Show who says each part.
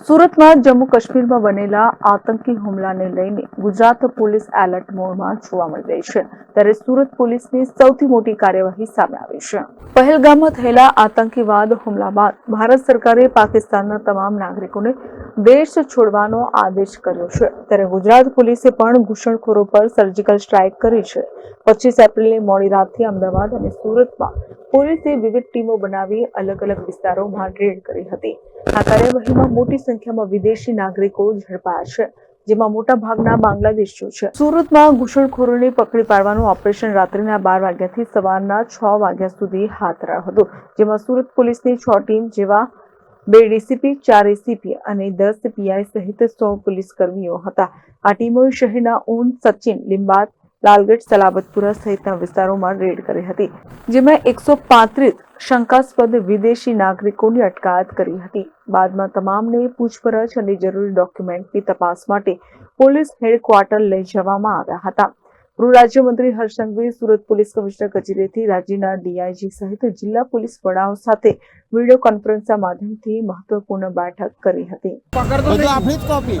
Speaker 1: સુરતમાં જમ્મુ કાશ્મીરમાં બનેલા આતંકી હુમલાને લઈને ગુજરાત પોલીસ એલર્ટ મોડમાં જોવા મળી રહી છે. ત્યારે સુરત પોલીસની સૌથી મોટી કાર્યવાહી સામે આવી છે. પહેલગામમાં થયેલા આતંકીવાદ હુમલા બાદ ભારત સરકારે પાકિસ્તાનના તમામ નાગરિકોને દેશ છોડવાનો આદેશ કર્યો છે. ત્યારે ગુજરાત પોલીસે પણ ઘૂસણખોરો પર સર્જિકલ સ્ટ્રાઇક કરી છે. પચીસ એપ્રિલે મોડી રાતથી અમદાવાદ અને સુરતમાં પોલીસે વિવિધ ટીમો બનાવી અલગ અલગ વિસ્તારોમાં રેડ કરી હતી. આ કાર્યવાહીમાં મોટી સંખ્યામાં વિદેશી નાગરિકો ઝડપાયા છે, જેમાં મોટા ભાગના બાંગ્લાદેશીઓ છે. સુરતમાં ઘૂસણખોરોને પકડી પાડવાનું ઓપરેશન રાત્રિના બાર વાગ્યાથી સવારના છ વાગ્યા સુધી હાથ ધરાયું હતું, જેમાં સુરત પોલીસની છ ટીમ જેવા બે ડીસીપી, ચાર એસીપી અને દસ પીઆઈ સહિત સો પોલીસ કર્મીઓ હતા. આ ટીમોએ શહેરના ઊન સચિન લિંબાત લાલગઢ, સલાબતપુરા સહિતના વિસ્તારોમાં રેડ કરી હતી, જેમાં એકસો પાંત્રીસ શંકાસ્પદ વિદેશી નાગરિકોની અટકાયત કરી હતી. બાદમાં તમામને પૂછપરછ અને જરૂરી ડોક્યુમેન્ટની તપાસ માટે પોલીસ હેડક્વાર્ટર લઈ જવામાં આવ્યા હતા. ગૃહ રાજ્યમંત્રી હર્ષ સુરત પોલીસ કમિશનર કચેરીથી રાજ્યના ડીઆઈજી સહિત જિલ્લા પોલીસ વડાઓ સાથે વીડિયો કોન્ફરન્સના માધ્યમથી મહત્વપૂર્ણ બેઠક કરી હતી.
Speaker 2: આપણી જ copy